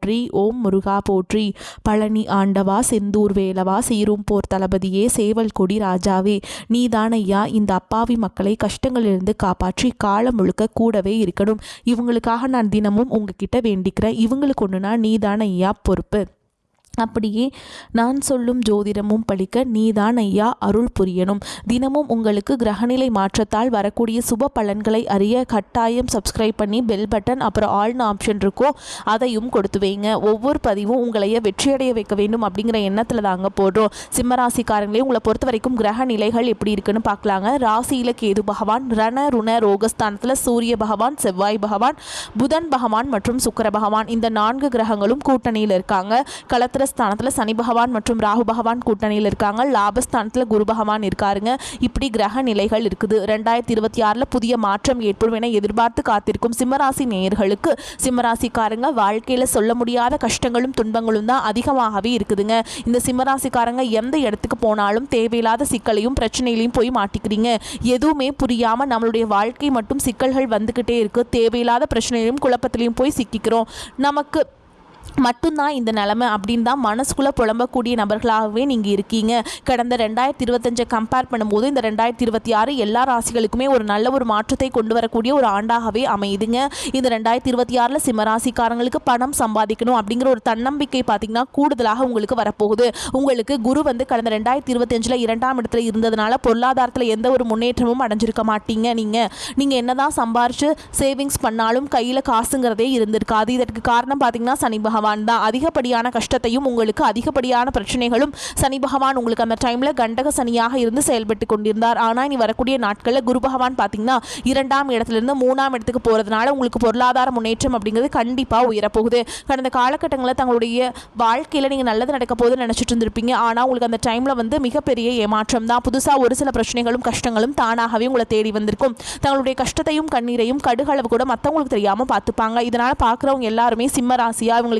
போற்றி ஓம் முருகா போற்றி. பழனி ஆண்டவா செந்தூர் வேலவா சீரும் போர் தளபதியே சேவல் கொடி ராஜாவே. நீதானையா இந்த அப்பாவி மக்களை கஷ்டங்களிலிருந்து காப்பாற்றி காலம் முழுக்க கூடவே இருக்கணும். இவங்களுக்காக நான் தினமும் உங்ககிட்ட வேண்டிக்கிறேன் இவங்களுக்கு ஒன்றுனா நீதான ஐயா பொறுப்பு. அப்படியே நான் சொல்லும் ஜோதிடமும் பழிக்க நீதான் ஐயா அருள் புரியணும். தினமும் உங்களுக்கு கிரகநிலை மாற்றத்தால் வரக்கூடிய சுப பலன்களை அறிய கட்டாயம் சப்ஸ்கிரைப் பண்ணி பெல் பட்டன் அப்புறம் ஆல்னு ஆப்ஷன் இருக்கோ அதையும் கொடுத்து வைங்க. ஒவ்வொரு பதிவும் உங்களைய வெற்றியடைய வைக்க வேண்டும் அப்படிங்கிற எண்ணத்தில் தாங்க போடுறோம். சிம்மராசிக்காரங்களே உங்களை பொறுத்த வரைக்கும் கிரக நிலைகள் எப்படி இருக்குன்னு பார்க்கலாங்க. ராசியில் கேது பகவான் ரண ருண ரோகஸ்தானத்தில் சூரிய பகவான் செவ்வாய் பகவான் புதன் பகவான் மற்றும் சுக்கர பகவான். இந்த நான்கு கிரகங்களும் கூட்டணியில் இருக்காங்க. களத்தில் ஸ்தானத்தில் சனி பகவான் மற்றும் ராகு பகவான் கூட்டணியில் இருக்காங்க. லாபஸ்தானத்தில் குரு பகவான் இருக்காருங்க. இப்படி கிரக நிலைகள் இருக்குது. ரெண்டாயிரத்தி இருபத்தி ஆறில் புதிய மாற்றம் ஏற்படும் என எதிர்பார்த்து காத்திருக்கும் சிம்மராசி நேயர்களுக்கு சிம்மராசிக்காரங்க வாழ்க்கையில் சொல்ல முடியாத கஷ்டங்களும் துன்பங்களும் தான் அதிகமாகவே இருக்குதுங்க. இந்த சிம்மராசிக்காரங்க எந்த இடத்துக்கு போனாலும் தேவையில்லாத சிக்கலையும் பிரச்சனையிலையும் போய் மாட்டிக்கிறீங்க. எதுவுமே புரியாமல் நம்மளுடைய வாழ்க்கை மட்டும் சிக்கல்கள் வந்துக்கிட்டே இருக்குது தேவையில்லாத பிரச்சனையிலும் குழப்பத்திலையும் போய் சிக்கிக்கிறோம். நமக்கு மட்டும்தான் இந்த நிலமை அப்படின்னு தான் மனசுக்குள்ளே புலம்பக்கூடிய நபர்களாகவே நீங்கள் இருக்கீங்க. கடந்த ரெண்டாயிரத்தி இருபத்தஞ்சை கம்பேர் பண்ணும்போது இந்த ரெண்டாயிரத்தி இருபத்தி ஆறு எல்லா ராசிகளுக்குமே ஒரு நல்ல ஒரு மாற்றத்தை கொண்டு வரக்கூடிய ஒரு ஆண்டாகவே அமையுதுங்க. இந்த ரெண்டாயிரத்தி இருபத்தி ஆறில் சிம்மராசிக்காரங்களுக்கு பணம் சம்பாதிக்கணும் அப்படிங்கிற ஒரு தன்னம்பிக்கை பார்த்திங்கன்னா கூடுதலாக உங்களுக்கு வரப்போகுது. உங்களுக்கு குரு வந்து கடந்த ரெண்டாயிரத்தி இருபத்தஞ்சில் இரண்டாம் இடத்துல இருந்ததுனால பொருளாதாரத்தில் எந்த ஒரு முன்னேற்றமும் அடைஞ்சிருக்க மாட்டீங்க நீங்கள் நீங்கள் என்ன தான் சம்பாரித்து சேவிங்ஸ் பண்ணாலும் கையில் காசுங்கிறதே இருந்திருக்காது. இதற்கு காரணம் பார்த்திங்கன்னா சனி பகவான் தான். அதிகப்படியான கஷ்டத்தையும் உங்களுக்கு அதிகப்படியான பிரச்சனைகளும் சனி பகவான் உங்களுக்கு அந்த டைமில் கண்டக சனியாக இருந்து செயல்பட்டு கொண்டிருந்தார். ஆனால் இனி வரக்கூடிய நாட்களில் குரு பகவான் பார்த்தீங்கன்னா இரண்டாம் இடத்துலேருந்து மூணாம் இடத்துக்கு போகிறதுனால உங்களுக்கு பொருளாதார முன்னேற்றம் அப்படிங்கிறது கண்டிப்பாக உயரப்போகுது. கடந்த காலகட்டங்களில் தங்களுடைய வாழ்க்கையில் நீங்கள் நல்லது நடக்க போது நினச்சிட்டு இருந்திருப்பீங்க. ஆனால் உங்களுக்கு அந்த டைமில் வந்து மிகப்பெரிய ஏமாற்றம் தான். புதுசாக ஒரு சில பிரச்சனைகளும் கஷ்டங்களும் தானாகவே உங்களை தேடி வந்திருக்கும். தங்களுடைய கஷ்டத்தையும் கண்ணீரையும் கடுகளவு கூட மற்றவங்களுக்கு தெரியாமல் பார்த்துப்பாங்க. இதனால் பார்க்குறவங்க எல்லாருமே சிம்ம ராசியாக இவங்களுக்கு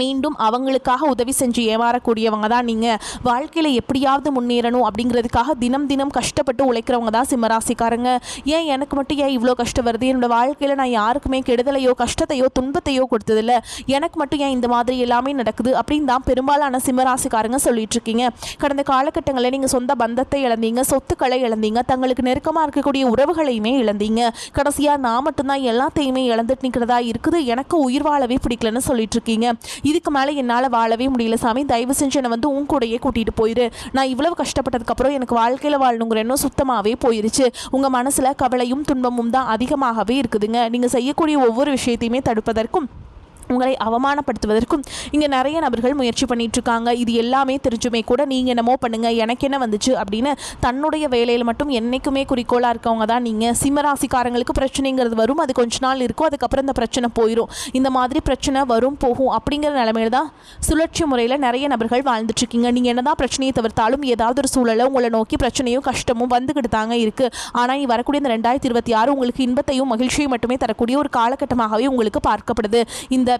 மீண்டும் அவங்களுக்காக உதவி செஞ்சு ஏமாறக்கூடியவங்க தான் நீங்கள் வாழ்க்கையில் எப்படியாவது முன்னேறணும் அப்படிங்கிறதுக்காக தினம் தினம் கஷ்டப்பட்டு உழைக்கிறவங்க தான் சிம்மராசிக்காரங்க. ஏன் எனக்கு மட்டும் ஏன் இவ்வளோ கஷ்டம் வருது? என்னோடய வாழ்க்கையில் நான் யாருக்குமே கெடுதலையோ கஷ்டத்தையோ துன்பத்தையோ கொடுத்ததில்ல. எனக்கு மட்டும் ஏன் இந்த மாதிரி எல்லாமே நடக்குது? அப்படின்னு தான் பெரும்பாலான சிம்மராசிக்காரங்க சொல்லிட்டு இருக்கீங்க. கடந்த காலகட்டங்களில் நீங்கள் சொந்த பந்தத்தை இழந்தீங்க சொத்துக்களை இழந்தீங்க தங்களுக்கு நெருக்கமாக இருக்கக்கூடிய உறவுகளையுமே இழந்தீங்க. கடைசியாக நான் மட்டும்தான் எல்லாத்தையுமே இழந்துட்டு நிற்கிறதா இருக்குது? எனக்கு உயிர் வாழவே பிடிக்கலன்னு சொல்லிட்டு இருக்கீங்க. இதுக்கு மேலே என்னால் வாழவே முடியல. சாமி தயவு செஞ்சு என்னை வந்து உன் கூடையே கூட்டிகிட்டு போயிரு. நான் இவ்வளவு கஷ்டப்பட்டதுக்கப்புறம் எனக்கு வாழ்க்கையில் வாழணுங்கிற எண்ணம் சுத்தமாகவே போயிருச்சு. உங்கள் மனசில் கவலையும் துன்பமும் தான் அதிகமாகவே இருக்குதுங்க. நீங்கள் செய்யக்கூடிய ஒவ்வொரு விஷயத்தையுமே தடுப்பதற்கும் உங்களை அவமானப்படுத்துவதற்கும் இங்கே நிறைய நபர்கள் முயற்சி பண்ணிட்டு இருக்காங்க இது எல்லாமே தெரிஞ்சுமே கூட நீங்கள் என்னமோ பண்ணுங்க எனக்கு என்ன வந்துச்சு அப்படின்னு தன்னுடைய வேலையில் மட்டும் என்றைக்குமே குறிக்கோளாக இருக்கவங்க தான். நீங்கள் சிம்மராசிக்காரங்களுக்கு பிரச்சனைங்கிறது வரும் அது கொஞ்ச நாள் இருக்கும் அதுக்கப்புறம் இந்த பிரச்சனை போயிடும் இந்த மாதிரி பிரச்சனை வரும் போகும் அப்படிங்கிற நிலமையில தான் சுழற்சி முறையில் நிறைய நபர்கள் வாழ்ந்துட்டுருக்கீங்க. நீங்கள் என்ன தான் பிரச்சனையை தவிர்த்தாலும் ஏதாவது ஒரு சூழலை உங்களை நோக்கி பிரச்சனையும் கஷ்டமும் வந்துக்கிட்டு தாங்க இருக்குது ஆனால் இனி வரக்கூடிய இந்த ரெண்டாயிரத்தி இருபத்தி ஆறு உங்களுக்கு இன்பத்தையும் மகிழ்ச்சியும் மட்டுமே தரக்கூடிய ஒரு காலகட்டமாகவே உங்களுக்கு பார்க்கப்படுது. இந்த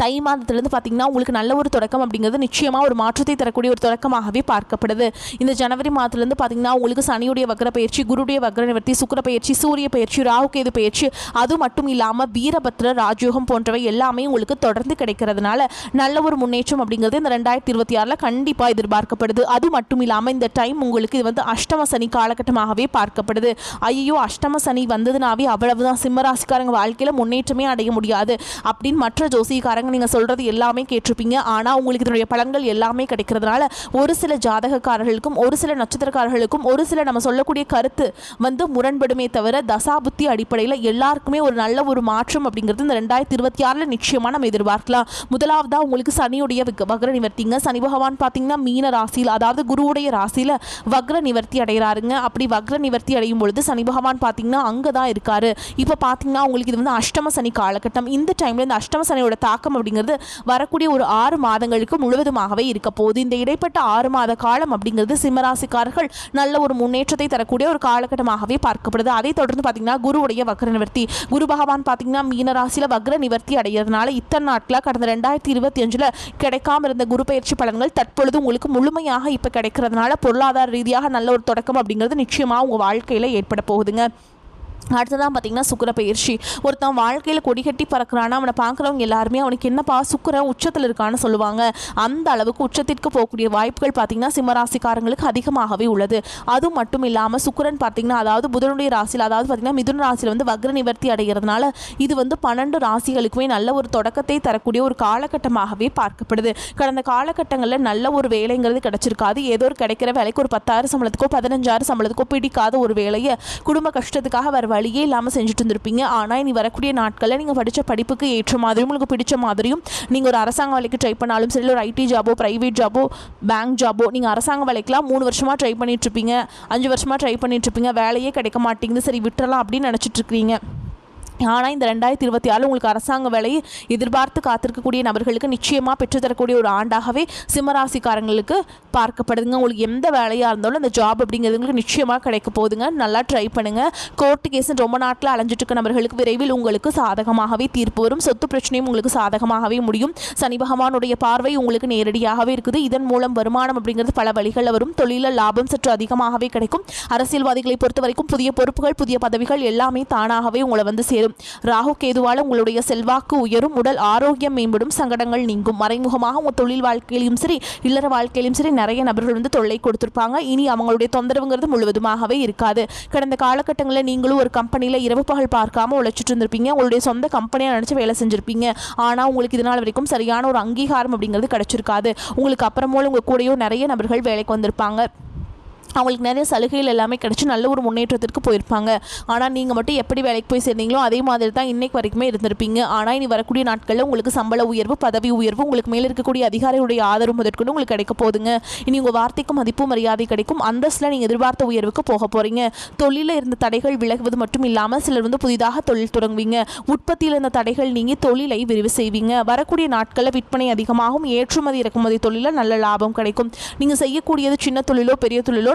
தை மாதத்துலேருந்து பார்த்திங்கன்னா உங்களுக்கு நல்ல ஒரு தொடக்கம் அப்படிங்கிறது நிச்சயமாக ஒரு மாற்றத்தை தரக்கூடிய ஒரு தொடக்கமாகவே பார்க்கப்படுது. இந்த ஜனவரி மாதத்துலேருந்து பார்த்திங்கன்னா உங்களுக்கு சனியுடைய வக்ர பயிற்சி குருடைய வக்ர நிவர்த்தி சுக்கர பயிற்சி சூரிய பயிற்சி ராகுகேது பயிற்சி அது மட்டும் இல்லாமல் வீரபத்ர ராஜயோகம் போன்றவை எல்லாமே உங்களுக்கு தொடர்ந்து கிடைக்கிறதுனால நல்ல ஒரு முன்னேற்றம் அப்படிங்கிறது இந்த ரெண்டாயிரத்தி இருபத்தி ஆறில் கண்டிப்பாக எதிர்பார்க்கப்படுது. அது மட்டும் இல்லாமல் இந்த டைம் உங்களுக்கு இது வந்து அஷ்டம சனி காலகட்டமாகவே பார்க்கப்படுது. ஐயோ அஷ்டம சனி வந்ததுனாவே அவ்வளவுதான். சிம்மராசிக்காரங்க வாழ்க்கையில் முன்னேற்றமே அடைய முடியாது அப்படின்னு மற்ற ஜோசிக்காரங்க பாருங்கள் நீங்கள் சொல்கிறது எல்லாமே கேட்டிருப்பீங்க. ஆனால் உங்களுக்கு இதனுடைய பலன்கள் எல்லாமே கிடைக்கிறதுனால ஒரு சில ஜாதகக்காரர்களுக்கும் ஒரு சில நட்சத்திரக்காரர்களுக்கும் ஒரு சில நம்ம சொல்லக்கூடிய கருத்து வந்து முரண்படுமே தவிர தசாபுத்தி அடிப்படையில் எல்லாருக்குமே ஒரு நல்ல ஒரு மாற்றம் அப்படிங்கிறது இந்த ரெண்டாயிரத்தி இருபத்தி ஆறில் நிச்சயமாக நம்ம எதிர்பார்க்கலாம். முதலாவதாக உங்களுக்கு சனியுடைய வக்ர நிவர்த்திங்க. சனி பகவான் பார்த்தீங்கன்னா மீன ராசியில் அதாவது குருவுடைய ராசியில் வக்ர நிவர்த்தி அடைகிறாருங்க அப்படி வக்ர நிவர்த்தி அடையும் பொழுது சனி பகவான் பார்த்தீங்கன்னா அங்கே தான் இருக்காரு. இப்போ பார்த்தீங்கன்னா உங்களுக்கு இது வந்து அஷ்டம சனி காலகட்டம். இந்த டைமில் இந்த அஷ்டம சனியோட தாக்கம் அப்படிங்கிறது வரக்கூடிய ஒரு ஆறு மாதங்களுக்கு முழுவதுமாகவே இருக்க போகுது. இந்த இடைப்பட்ட ஆறு மாத காலம் அப்படிங்கிறது சிம்மராசிக்காரர்கள் நல்ல ஒரு முன்னேற்றத்தை தரக்கூடிய ஒரு காலகட்டமாகவே பார்க்கப்படுது. அதை தொடர்ந்து பார்த்தீங்கன்னா குருவுடைய வக்ர நிவர்த்தி குரு பகவான் பார்த்தீங்கன்னா மீன ராசியில் வக்ர நிவர்த்தி அடைகிறதுனால இத்தனை நாட்களாக கடந்த ரெண்டாயிரத்தி இருபத்தி அஞ்சில் கிடைக்காம இருந்த குரு பயிற்சி பலன்கள் தற்பொழுது உங்களுக்கு முழுமையாக இப்போ கிடைக்கிறதுனால பொருளாதார ரீதியாக நல்ல ஒரு தொடக்கம் அப்படிங்கிறது நிச்சயமாக உங்கள் வாழ்க்கையில் ஏற்பட போகுதுங்க. அடுத்ததான் பார்த்தீங்கன்னா சுக்கர பயிற்சி. ஒருத்தன் வாழ்க்கையில் கொடி கட்டி பறக்கிறான்னா அவனை பார்க்குறவங்க எல்லாருமே அவனுக்கு என்னப்பா சுக்கிரன் உச்சத்தில் இருக்கான்னு சொல்லுவாங்க. அந்த அளவுக்கு உச்சத்திற்கு போகக்கூடிய வாய்ப்புகள் பார்த்தீங்கன்னா சிம்மராசிக்காரங்களுக்கு அதிகமாகவே உள்ளது. அது மட்டும் இல்லாமல் சுக்கிரன் பார்த்தீங்கன்னா அதாவது புதனுடைய ராசியில் அதாவது பார்த்தீங்கன்னா மிதுன ராசியில் வந்து வக்ர நிவர்த்தி அடைகிறதுனால இது வந்து பன்னெண்டு ராசிகளுக்குமே நல்ல ஒரு தொடக்கத்தை தரக்கூடிய ஒரு காலகட்டமாகவே பார்க்கப்படுது. கடந்த காலகட்டங்களில் நல்ல ஒரு வேலைங்கிறது கிடைச்சிருக்காது. ஏதோ ஒரு கிடைக்கிற வேலைக்கு ஒரு பத்தாயிரம் சம்பளத்துக்கோ பதினஞ்சாயிரம் சம்பளத்துக்கோ பிடிக்காத ஒரு வேலையை குடும்ப கஷ்டத்துக்காக வர வழியே இல்லாமல் செஞ்சுட்டு இருந்திருப்பீங்க. ஆனால் இனி வரக்கூடிய நாட்களில் நீங்கள் படித்த படிப்புக்கு ஏற்ற மாதிரியும் உங்களுக்கு பிடிச்ச மாதிரியும் நீங்கள் ஒரு அரசாங்க வேலைக்கு ட்ரை பண்ணாலும் சரி இல்லை ஒரு ஐடி ஜாபோ ப்ரைவேட் ஜாபோ பேங்க் ஜாபோ நீங்கள் அரசாங்க வேலைக்கெலாம் மூணு வருஷமாக ட்ரை பண்ணிகிட்ருப்பீங்க அஞ்சு வருஷமாக ட்ரை பண்ணிகிட்ருப்பீங்க வேலையே கிடைக்க மாட்டேங்குது. சரி விட்டுறலாம் அப்படின்னு நினச்சிட்டு இருக்கிறீங்க. ஆனால் இந்த ரெண்டாயிரத்தி இருபத்தி ஆறு உங்களுக்கு அரசாங்க வேலையை எதிர்பார்த்து காத்திருக்கக்கூடிய நபர்களுக்கு நிச்சயமாக பெற்றுத்தரக்கூடிய ஒரு ஆண்டாகவே சிம்மராசிக்காரங்களுக்கு பார்க்கப்படுதுங்க. உங்களுக்கு எந்த வேலையாக இருந்தாலும் அந்த ஜாப் அப்படிங்கிறது உங்களுக்கு நிச்சயமாக கிடைக்க போகுதுங்க. நல்லா ட்ரை பண்ணுங்கள் கோர்ட்டு கேஸ் ரொம்ப நாட்டில் அலைஞ்சிட்டு இருக்க நபர்களுக்கு விரைவில் உங்களுக்கு சாதகமாகவே தீர்ப்பு வரும். சொத்து பிரச்சனையும் உங்களுக்கு சாதகமாகவே முடியும். சனி பகவானுடைய பார்வை உங்களுக்கு நேரடியாகவே இருக்குது. இதன் மூலம் வருமானம் அப்படிங்கிறது பல வழிகளில் வரும். தொழிலில் லாபம் சற்று அதிகமாகவே கிடைக்கும். அரசியல்வாதிகளை பொறுத்த வரைக்கும் புதிய பொறுப்புகள் புதிய பதவிகள் எல்லாமே தானாகவே உங்களை வந்து சேரும். ராகு கேதுவால் உங்களுடைய செல்வாக்கு உயரும். உடல் ஆரோக்கியம் மேம்படும். சங்கடங்கள் நீங்கும். மறைமுகமாக உங்கள் தொழில் வாழ்க்கையிலும் சரி இல்லற வாழ்க்கையிலும் சரி நிறைய நபர்கள் வந்து தொல்லை கொடுத்துருப்பாங்க. இனி அவங்களுடைய தொந்தரவுங்கிறது முழுவதுமாகவே இருக்காது. கடந்த காலகட்டங்களில் நீங்களும் ஒரு கம்பெனியில் இரவு பகல் பார்க்காம உழைச்சிட்டு இருந்திருப்பீங்க. உங்களுடைய சொந்த கம்பெனியாக நினச்சி வேலை செஞ்சுருப்பீங்க. ஆனால் உங்களுக்கு இதனால் வரைக்கும் சரியான ஒரு அங்கீகாரம் அப்படிங்கிறது கிடச்சிருக்காது. உங்களுக்கு அப்புறமோல உங்கள் கூடயோ நிறைய நபர்கள் வேலைக்கு வந்திருப்பாங்க. அவங்களுக்கு நிறைய சலுகைகள் எல்லாமே கிடச்சி நல்ல ஒரு முன்னேற்றத்திற்கு போயிருப்பாங்க. ஆனால் நீங்கள் மட்டும் எப்படி வேலைக்கு போய் சேர்ந்தீங்களோ அதே மாதிரி தான் இன்னைக்கு வரைக்குமே இருந்திருப்பீங்க. ஆனால் இனி வரக்கூடிய நாட்களில் உங்களுக்கு சம்பள உயர்வு பதவி உயர்வு உங்களுக்கு மேலே இருக்கக்கூடிய அதிகாரியுடைய ஆதரவு முதற்கொண்டு உங்களுக்கு கிடைக்க போதுங்க இனி உங்கள் வார்த்தைக்கும் மதிப்பு மரியாதை கிடைக்கும். அந்தஸ்தில் நீங்கள் எதிர்பார்த்த உயர்வுக்கு போக போகிறீங்க தொழிலில் இருந்த தடைகள் விலகுவது மட்டும் இல்லாமல் சிலர் வந்து புதிதாக தொழில் தொடங்குவீங்க. உற்பத்தியில் இருந்த தடைகள் நீங்கி தொழிலை விரிவு செய்வீங்க. வரக்கூடிய நாட்களில் விற்பனை அதிகமாகும். ஏற்றுமதி இறக்குமதி தொழிலில் நல்ல லாபம் கிடைக்கும். நீங்கள் செய்யக்கூடியது சின்ன தொழிலோ பெரிய தொழிலோ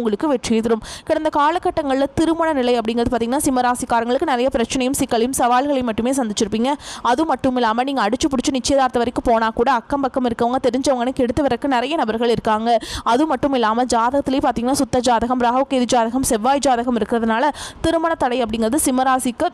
உங்களுக்கு வெற்றியை தரும். கடந்த காலகட்டங்களில் திருமண நிலை அப்படிங்கிறது பார்த்தீங்கன்னா சிம்மராசிக்காரங்களுக்கு நிறைய பிரச்சனையும் சிக்கலையும் சவால்களையும் மட்டுமே சந்திச்சிருப்பீங்க. அது மட்டும் இல்லாமல் நீங்கள் அடிச்சு பிடிச்சி நிச்சயதார்த்த வரைக்கும் போனால் கூட அக்கம் பக்கம் இருக்கவங்க தெரிஞ்சவங்கன்னு எடுத்து வரக்கு நிறைய நபர்கள் இருக்காங்க. அது மட்டும் இல்லாமல் ஜாதகத்திலேயே பார்த்தீங்கன்னா சுத்த ஜாதகம் ராகு கேது ஜாதகம் செவ்வாய் ஜாதகம் இருக்கிறதுனால திருமண தடை அப்படிங்கிறது சிம்மராசிக்கு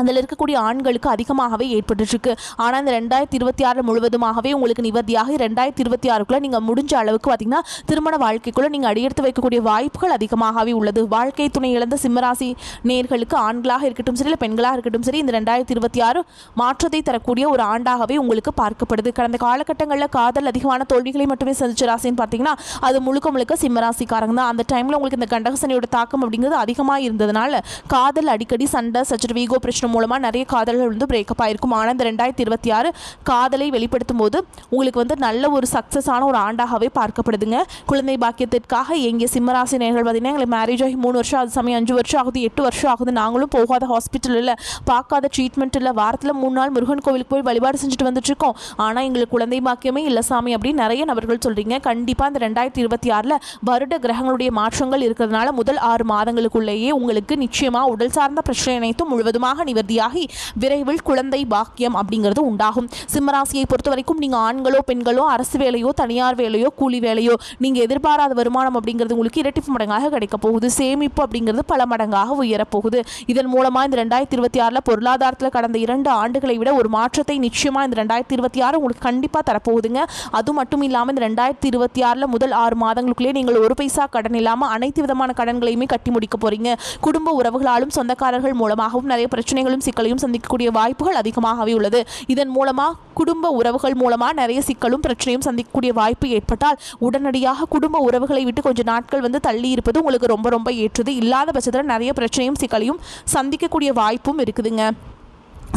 அதில் இருக்கக்கூடிய ஆண்களுக்கு அதிகமாகவே ஏற்பட்டுருக்கு ஆனால் இந்த ரெண்டாயிரத்தி இருபத்தி ஆறு முழுவதுமாகவே உங்களுக்கு நிவர்த்தியாக ரெண்டாயிரத்தி இருபத்தி ஆறுக்குள்ளே நீங்கள் முடிஞ்ச அளவுக்கு பார்த்தீங்கன்னா திருமண வாழ்க்கைக்குள்ளே நீங்கள் அடியெடுத்து வைக்கக்கூடிய வாய்ப்புகள் அதிகமாகவே உள்ளது. வாழ்க்கை துணை இழந்த சிம்மராசி நேர்களுக்கு ஆண்களாக இருக்கட்டும் சரி இல்லை பெண்களாக இருக்கட்டும் சரி இந்த ரெண்டாயிரத்தி இருபத்தி ஆறு மாற்றத்தை தரக்கூடிய ஒரு ஆண்டாகவே உங்களுக்கு பார்க்கப்படுது. கடந்த காலகட்டங்களில் காதல் அதிகமான தோல்விகளை மட்டுமே சந்திச்ச ராசின்னு பார்த்தீங்கன்னா அது முழுக்க முழுக்க சிம்மராசிக்காரங்க தான். அந்த டைமில் உங்களுக்கு இந்த கண்டகசனியோட தாக்கம் அப்படிங்கிறது அதிகமாக இருந்ததுனால காதல் அடிக்கடி சண்டை சச்சரவு ஈகோ பிரச்சனை மூலமாக நிறைய காதல்கள் வந்து பிரேக்கப் ஆயிருக்கும். ஆனால் இந்த ரெண்டாயிரத்தி இருபத்தி ஆறு காதலை வெளிப்படுத்தும் போது உங்களுக்கு வந்து நல்ல ஒரு சக்ஸஸான ஒரு ஆண்டாகவே பார்க்கப்படுதுங்க. குழந்தை பாக்கியத்திற்காக எங்கே சிம்மராசி நேர்கள் பார்த்தீங்கன்னா எங்களுக்கு மேரேஜ் ஆகி மூணு வருஷம் ஆகுது சமயம் அஞ்சு வருஷம் ஆகுது எட்டு வருஷம் ஆகுது. நாங்களும் போகாத ஹாஸ்பிட்டல் இல்லை பார்க்காத ட்ரீட்மெண்ட் இல்லை வாரத்தில் மூணு நாள் முருகன் கோவிலுக்கு போய் வழிபாடு செஞ்சுட்டு வந்துட்டு இருக்கோம் ஆனால் எங்களுக்கு குழந்தை பாக்கியமே இல்லை சாமி அப்படின்னு நிறைய நபர்கள் சொல்கிறீங்க கண்டிப்பாக இந்த ரெண்டாயிரத்தி இருபத்தி ஆறில் வருட கிரகங்களுடைய மாற்றங்கள் இருக்கிறதுனால முதல் ஆறு மாதங்களுக்குள்ளேயே உங்களுக்கு நிச்சயமாக உடல் சார்ந்த பிரச்சனை அனைத்தும் முழுவதுமாக நிவர்த்தி நிவர்த்தியாகி விரைவில் குழந்தை பாக்கியம் அப்படிங்கிறது உண்டாகும். சிம்மராசியை பொறுத்த வரைக்கும் நீங்கள் ஆண்களோ பெண்களோ அரசு வேலையோ தனியார் வேலையோ கூலி வேலையோ நீங்கள் எதிர்பாராத வருமானம் அப்படிங்கிறது உங்களுக்கு இரட்டிப்பு மடங்காக கிடைக்க போகுது. சேமிப்பு அப்படிங்கிறது பல மடங்காக உயரப்போகுது. இதன் மூலமாக இந்த ரெண்டாயிரத்தி இருபத்தி ஆறில் பொருளாதாரத்தில் கடந்த இரண்டு ஆண்டுகளை விட ஒரு மாற்றத்தை நிச்சயமாக இந்த ரெண்டாயிரத்தி இருபத்தி ஆறு உங்களுக்கு கண்டிப்பாக தரப்போகுதுங்க. அது மட்டும் இல்லாமல் இந்த ரெண்டாயிரத்தி இருபத்தி ஆறில் முதல் ஆறு மாதங்களுக்குள்ளே நீங்கள் ஒரு பைசா கடன் இல்லாமல் அனைத்து விதமான கடன்களையுமே கட்டி முடிக்க போறீங்க. குடும்ப உறவுகளாலும் சொந்தக்காரர்கள் மூலமாகவும் நிறைய பிரச்சனைகள் பிரச்சனைகளும் சிக்கலையும் சந்திக்கக்கூடிய வாய்ப்புகள் அதிகமாகவே உள்ளது. இதன் மூலமாக குடும்ப உறவுகள் மூலமாக நிறைய சிக்கலும் பிரச்சனையும் சந்திக்கக்கூடிய வாய்ப்பு ஏற்பட்டால் உடனடியாக குடும்ப உறவுகளை விட்டு கொஞ்சம் நாட்கள் வந்து தள்ளி இருப்பது உங்களுக்கு ரொம்ப ரொம்ப ஏற்றது. இல்லாத பட்சத்தில் நிறைய பிரச்சனையும் சிக்கலையும் சந்திக்கக்கூடிய வாய்ப்பும் இருக்குதுங்க.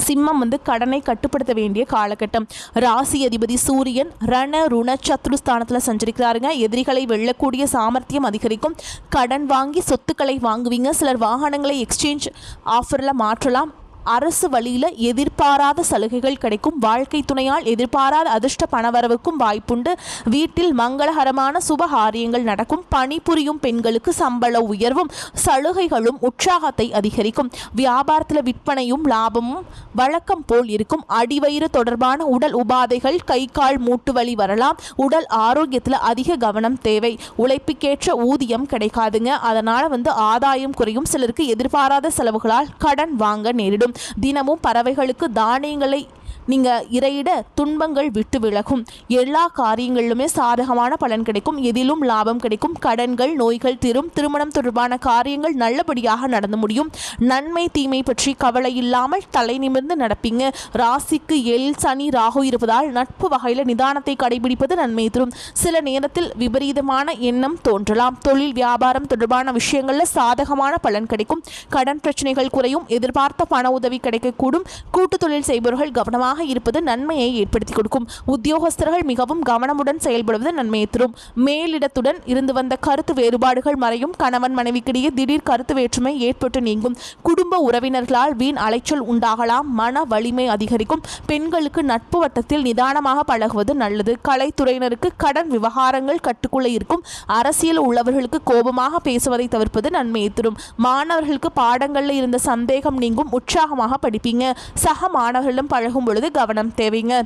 சிம்மம் வந்து கடனை கட்டுப்படுத்த வேண்டிய காலகட்டம். ராசி அதிபதி சூரியன் ரண ருண சத்ருஸ்தானத்தில் சஞ்சரிக்கிறாருங்க. எதிரிகளை வெல்லக்கூடிய சாமர்த்தியம் அதிகரிக்கும். கடன் வாங்கி சொத்துக்களை வாங்குவீங்க. சிலர் வாகனங்களை எக்ஸ்சேஞ்ச் ஆஃபரில் மாற்றலாம். அரசு வழியில் எதிர்பாராத சலுகைகள் கிடைக்கும். வாழ்க்கை துணையால் எதிர்பாராத அதிர்ஷ்ட பணவரவுக்கும் வாய்ப்புண்டு. வீட்டில் மங்களகரமான சுபகாரியங்கள் நடக்கும். பணிபுரியும் பெண்களுக்கு சம்பள உயர்வும் சலுகைகளும் உற்சாகத்தை அதிகரிக்கும். வியாபாரத்தில் விற்பனையும் லாபமும் வழக்கம் போல் இருக்கும். அடிவயிறு தொடர்பான உடல் உபாதைகள் கை கால் மூட்டு வலி வரலாம். உடல் ஆரோக்கியத்தில் அதிக கவனம் தேவை. உழைப்புக்கேற்ற ஊதியம் கிடைக்காதுங்க. அதனால் வந்து ஆதாயம் குறையும். சிலருக்கு எதிர்பாராத செலவுகளால் கடன் வாங்க நேரிடும். தினமும் பறவைகளுக்கு தானியங்களை நீங்கள் இறையிட துன்பங்கள் விட்டு விலகும். எல்லா காரியங்களிலுமே சாதகமான பலன் கிடைக்கும். எதிலும் லாபம் கிடைக்கும். கடன்கள் நோய்கள் தீரும். திருமணம் தொடர்பான காரியங்கள் நல்லபடியாக நடந்து முடியும். நன்மை தீமை பற்றி கவலை இல்லாமல் தலை நிமிர்ந்து நடப்பீங்க. ராசிக்கு எல் சனி ராகு இருப்பதால் நட்பு வகையில் நிதானத்தை கடைபிடிப்பது நன்மை தரும். சில நேரத்தில் விபரீதமான எண்ணம் தோன்றலாம். தொழில் வியாபாரம் தொடர்பான விஷயங்களில் சாதகமான பலன் கிடைக்கும். கடன் பிரச்சனைகள் குறையும். எதிர்பார்த்த பண உதவி கிடைக்கக்கூடும். கூட்டு தொழில் செய்பவர்கள் கவனமாக கவனமாக இருப்பது நன்மையை ஏற்படுத்தி கொடுக்கும். உத்தியோகஸ்தர்கள் மிகவும் கவனமுடன் செயல்படுவது நன்மையை தரும். மேலிடத்துடன் இருந்து வந்த கருத்து வேறுபாடுகள் மறையும். கணவன் மனைவிக்கிடையே திடீர் கருத்து வேற்றுமை ஏற்பட்டு நீங்கும். குடும்ப உறவினர்களால் வீண் அலைச்சல் உண்டாகலாம். மன வலிமை அதிகரிக்கும். பெண்களுக்கு நட்பு வட்டத்தில் நிதானமாக பழகுவது நல்லது. கலைத்துறையினருக்கு கடன் விவகாரங்கள் கட்டுக்குள்ள இருக்கும். அரசியல் உள்ளவர்களுக்கு கோபமாக பேசுவதை தவிர்ப்பது நன்மையை தரும். மாணவர்களுக்கு பாடங்களில் இருந்த சந்தேகம் நீங்கும். உற்சாகமாக படிப்பீங்க. சக மாணவர்களிடம் பழகும் பொழுது கவனம் தேவைங்க.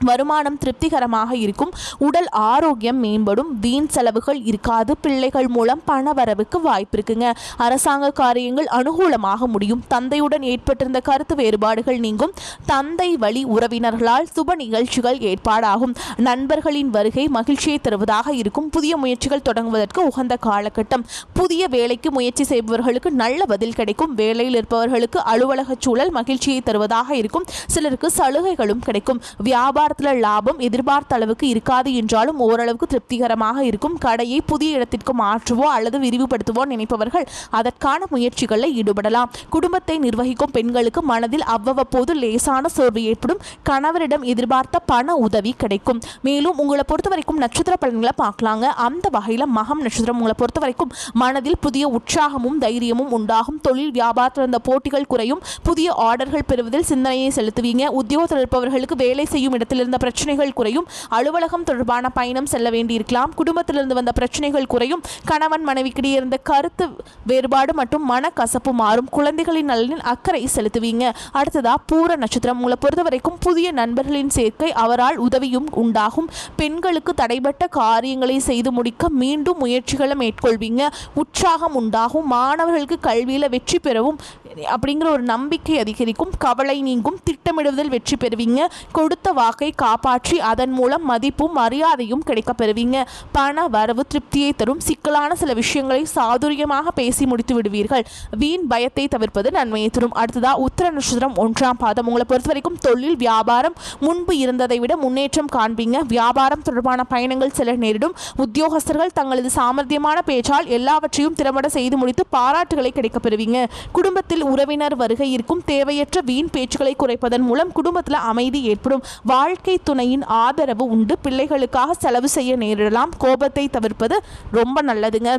வருமானம் திருப்திகரமாக இருக்கும். உடல் ஆரோக்கியம் மேம்படும். வீண் செலவுகள் இருக்காது. பிள்ளைகள் மூலம் பண வரவுக்கு வாய்ப்பு இருக்குங்க. அரசாங்க காரியங்கள் அனுகூலமாக முடியும். தந்தையுடன் ஏற்பட்டிருந்த கருத்து வேறுபாடுகள் நீங்கும். தந்தை வழி உறவினர்களால் சுப நிகழ்ச்சிகள் ஏற்பாடாகும். நண்பர்களின் வருகை மகிழ்ச்சியை தருவதாக இருக்கும். புதிய முயற்சிகள் தொடங்குவதற்கு உகந்த காலகட்டம். புதிய வேலைக்கு முயற்சி செய்பவர்களுக்கு நல்ல பதில் கிடைக்கும். வேலையில் இருப்பவர்களுக்கு அலுவலக சூழல் மகிழ்ச்சியை தருவதாக இருக்கும். சிலருக்கு சலுகைகளும் கிடைக்கும். வியாபார வியாபாரத்தில் லாபம் எதிர்பார்த்த அளவுக்கு இருக்காது என்றாலும் ஓரளவுக்கு திருப்திகரமாக இருக்கும். கடையை புதிய இடத்திற்கு மாற்றுவோ அல்லது விரிவுபடுத்துவோ நினைப்பவர்கள் அதற்கான முயற்சிகளில் ஈடுபடலாம். குடும்பத்தை நிர்வகிக்கும் பெண்களுக்கு மனதில் அவ்வப்போது லேசான சோர்வு ஏற்படும். கணவரிடம் எதிர்பார்த்த பண உதவி கிடைக்கும். மேலும் உங்களை பொறுத்த வரைக்கும் நட்சத்திர பலன்களை பார்க்கலாங்க. அந்த வகையில் மகம் நட்சத்திரம் உங்களை பொறுத்த வரைக்கும் மனதில் புதிய உற்சாகமும் தைரியமும் உண்டாகும். தொழில் வியாபாரத்தில் இருந்த போட்டிகள் குறையும். புதிய ஆர்டர்கள் பெறுவதில் சிந்தனையை செலுத்துவீங்க. உத்தியோகத்தில் இருப்பவர்களுக்கு வேலை செய்யும் இடத்தில் இருந்த பிரச்சனைகள் குறையும். அலுவலகம் தொடர்பான பயணம் செல்ல வேண்டியிருக்கலாம். குடும்பத்திலிருந்து வந்த பிரச்சனைகள் குறையும். கணவன் மனைவிக்கிடையே இருந்த கருத்து வேறுபாடு மற்றும் மனக்கசப்பு மாறும். குழந்தைகளின் நலனில் அக்கறை செலுத்துவீங்க. அடுத்ததா பூர நட்சத்திரம். உங்களை பொறுத்த வரைக்கும் புதிய நண்பர்களின் சேர்க்கை அவரால் உதவியும் உண்டாகும். பெண்களுக்கு தடைபட்ட காரியங்களை செய்து முடிக்க மீண்டும் முயற்சிகளை மேற்கொள்வீங்க. உற்சாகம் உண்டாகும். மாணவர்களுக்கு கல்வியில் வெற்றி பெறவும் அப்படிங்கிற ஒரு நம்பிக்கை அதிகரிக்கும். கவலை நீங்கும். திட்டமிடுவதில் வெற்றி பெறுவீங்க. கொடுத்த வாக்கை காப்பாற்றி அதன் மூலம் மதிப்பும் மரியாதையும் கிடைக்கப் பெறுவீங்க. பண வரவு திருப்தியை தரும் சிக்கலான சில விஷயங்களை சாதுரியமாக பேசி முடித்து விடுவீர்கள். வீண் பயத்தை தவிர்ப்பது நன்மையை தரும். அடுத்ததா உத்தர நட்சத்திரம் ஒன்றாம் பாதம். உங்களை பொறுத்த வரைக்கும் தொழில் வியாபாரம் முன்பு இருந்ததை விட முன்னேற்றம் காண்பீங்க. வியாபாரம் தொடர்பான பயணங்கள் சில நேரிடும். உத்தியோகஸ்தர்கள் தங்களது சாமர்த்தியமான பேச்சால் எல்லாவற்றையும் திறம்பட செய்து முடித்து பாராட்டுகளை கிடைக்கப் பெறுவீங்க. குடும்பத்தில் உறவினர் வருகை இருக்கும் தேவையற்ற வீண் பேச்சுக்களை குறைப்பதன் மூலம் குடும்பத்தில் அமைதி ஏற்படும். வாழ் வாழ்க்கை துணையின் ஆதரவு உண்டு. பிள்ளைகளுக்காக செலவு செய்ய நேரிடலாம். கோபத்தை தவிர்ப்பது ரொம்ப நல்லதுங்க.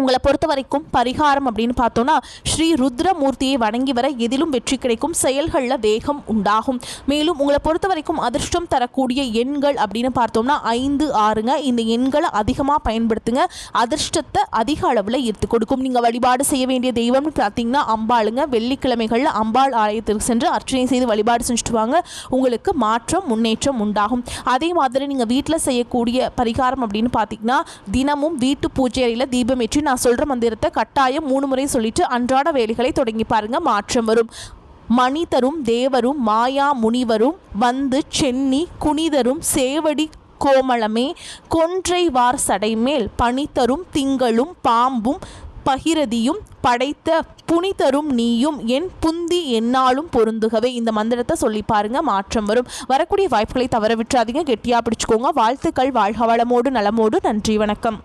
உங்களை பொறுத்த வரைக்கும் பரிகாரம் அப்படின்னு பார்த்தோன்னா ஸ்ரீ ருத்ரமூர்த்தியை வணங்கி வர எதிலும் வெற்றி கிடைக்கும் செயல்களில் வேகம் உண்டாகும். மேலும் உங்களை பொறுத்த வரைக்கும் அதிர்ஷ்டம் தரக்கூடிய எண்கள் அப்படின்னு பார்த்தோம்னா ஐந்து ஆறுங்க. இந்த எண்களை அதிகமாக பயன்படுத்துங்க. அதிர்ஷ்டத்தை அதிக அளவில் ஈர்த்து கொடுக்கும். நீங்கள் வழிபாடு செய்ய வேண்டிய தெய்வம்னு பார்த்தீங்கன்னா அம்பாளுங்க. வெள்ளிக்கிழமைகளில் அம்பாள் ஆலயத்திற்கு சென்று அர்ச்சனை செய்து வழிபாடு செஞ்சுட்டு வாங்க. உங்களுக்கு மாற்றம் முன்னேற்றம் உண்டாகும். அதே மாதிரி நீங்கள் வீட்டில் செய்யக்கூடிய பரிகாரம் அப்படின்னு பார்த்தீங்கன்னா தினமும் வீட்டு பூஜை அறையில் தீபம் ஏற்றி நான் சொல்கிற மந்திரத்தை கட்டாயம் மூணு முறை சொல்லிட்டு அன்றாட வேலைகளை தொடங்கி பாருங்க மாற்றம் வரும். மனிதரும் தேவரும் மாயா முனிவரும் வந்து சென்னி குனிதரும் சேவடி கோமளமே கொன்றை வார் சடைமேல் பனித்தரும் திங்களும் பாம்பும் பகிரதியும் படைத்த புனிதரும் நீயும் என் புந்தி என்னாலும் பொருந்துகவே. இந்த மந்திரத்தை சொல்லி பாருங்க மாற்றம் வரும். வரக்கூடிய வாய்ப்புகளை தவற விட்டுறாதீங்க கெட்டியாக பிடிச்சுக்கோங்க. வாழ்த்துக்கள் வாழ்க வளமோடு நலமோடு நன்றி வணக்கம்.